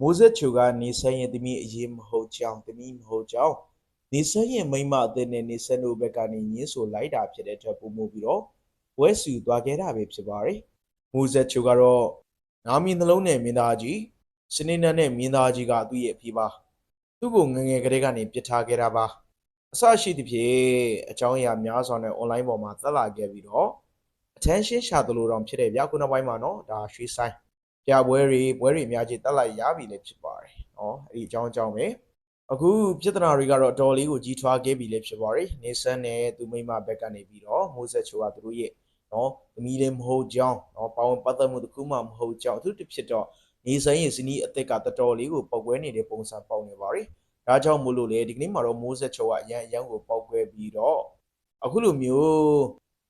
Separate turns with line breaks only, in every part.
မိုးဆက်ချိုကနေဆန်းရဲ့သမီးအရေးမဟုတ်ကြောင်းသမီးမဟုတ်ကြောင်းနေဆန်းရဲ့မိန်းမအသက်နဲ့နေဆန်းတို့ဘက်ကနေညင်းဆိုလိုက်တာဖြစ်တဲ့အတွက်ပုံမှုပြီးတော့ဝဲဆူသွားခဲ့တာပဲဖြစ်ပါတယ်မိုးဆက်ချိုကတော့နာမည်နှလုံးနဲ့မင်းသားကြီးစနေနေ့နဲ့မင်းသားကြီးကသူ့ရဲ့အဖေပါသူ့ကိုငယ်ငယ်ကလေးကနေပြစ်ထားခဲ့တာပါအဆရှိသဖြင့်အကြောင်းအရာများစွာနဲ့ online ပေါ်မှာသက်လာခဲ့ပြီးတော့ attention ရှာသလိုတောင်ဖြစ်တဲ့ဗျာခုနောက်ပိုင်းမှာเนาะဒါရွှေဆိုင် ပြပွဲတွေပွဲတွေအများကြီးတက်လိုက်ရပြီလည်းဖြစ်ပါတယ်။နော်အဲ့ဒီအကြောင်းအကြောင်းပဲအခုပြဿနာတွေကတော့အတော်လေးကိုကြီးထွားခဲ့ပြီလည်းဖြစ်ပါတယ်။နေဆန်းနဲ့သူမိမဘက်ကနေပြီးတော့မိုးဆက်ချိုကသူတို့ရဲ့နော်သမီးလေးမဟုတ်ကြောင်းနော်ပေါဝင်ပတ်သက်မှုတစ်ခုမှမဟုတ်ကြောင်းသူတစ်ဖြစ်တော့နေဆန်းရဲ့ဇနီးအသက်ကတော်တော်လေးကိုပောက်ကွဲနေတဲ့ပုံစံပေါက်နေပါတယ်။ဒါကြောင့်မို့လို့လေဒီကနေ့မှာတော့မိုးဆက်ချိုကအရန်အရန်ကိုပောက်ကွဲပြီးတော့အခုလိုမျိုး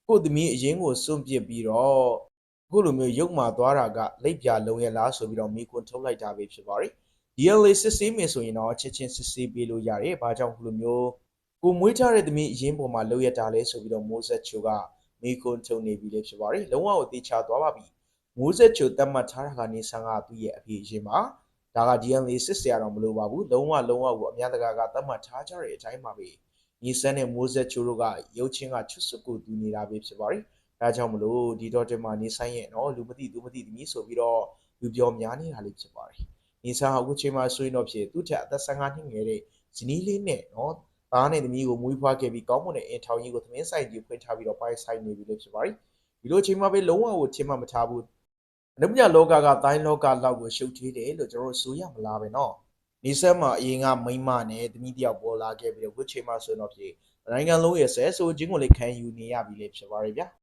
ကိုယ့်သမီးအရင်ကိုစွန့်ပစ်ပြီးတော့ အခုလိုမျိုးရုပ်မာသွားတာကလက်ပြလုံးရလားဆိုပြီးတော့မိကွန်းထုတ်လိုက်တာပဲဖြစ်ပါတယ်။ DLA စစ်ဆေးမယ်ဆိုရင်တော့ချက်ချင်းစစ်ဆေးပေးလို့ရတယ်။ဘာကြောင့်ခုလိုမျိုးကိုမွေးထားတဲ့သမီးအရင်ပေါ်မှာလောက်ရတာလဲဆိုပြီးတော့မိုးဆက်ချိုကမိကွန်းထုတ်နေပြီလေဖြစ်ပါတယ်။လုံးဝကိုတေချာသွားပါပြီ။မိုးဆက်ချိုတတ်မှတ်ထားတာကနေဆန်းကသူ့ရဲ့အဖေအရင်မှာဒါက DLA စစ်ဆေးရတော့မလိုပါဘူး။လုံးဝလုံးဝကိုအများတကာကတတ်မှတ်ထားကြတဲ့အတိုင်းပါပဲ။ညီစန်းနဲ့မိုးဆက်ချိုတို့ကရုပ်ချင်းကချွတ်စွတ်ကိုတူနေတာပဲဖြစ်ပါတယ်။ ဒါကြောင့်မလို့ဒီတော့တင်မှာနေဆိုင်ရဲ့နော်လူမသိသူမသိသမီးဆိုပြီးတော့လူပြောများနေတာလေးဖြစ်ပါတယ်။နေဆိုင်ဟာအခုချိန်မှာဆိုရင်တော့ဖြစ်သူ့ထက်အသက်15နှစ်ငယ်တဲ့ဇနီးလေးနဲ့နော်သားနဲ့သမီးကိုမွေးဖွားခဲ့ပြီးကောင်းမွန်တဲ့အင်ထောင်ကြီးကိုသမင်းဆိုင်ကြီးဖွင့်ထားပြီးတော့ပိုင်ဆိုင်နေပြီလို့ဖြစ်ပါတယ်။ဒီလိုချိန်မှာပဲလုံးဝကိုထင်မှတ်မထားဘူး။အနုပညာလောကကတိုင်းလောကလောက်ကိုရှုပ်ထွေးတယ်လို့ကျွန်တော်တို့ဆိုရမလားပဲနော်။နေဆက်မှာအရင်ကမိန်းမနဲ့သမီးတယောက်ပေါ်လာခဲ့ပြီးတော့အခုချိန်မှာဆိုရင်တော့ဖြစ်နိုင်ငံလုံးရဲ့ဆဲဆိုခြင်းကိုလည်းခံယူနေရပြီလေဖြစ်ပါတယ်ဗျာ။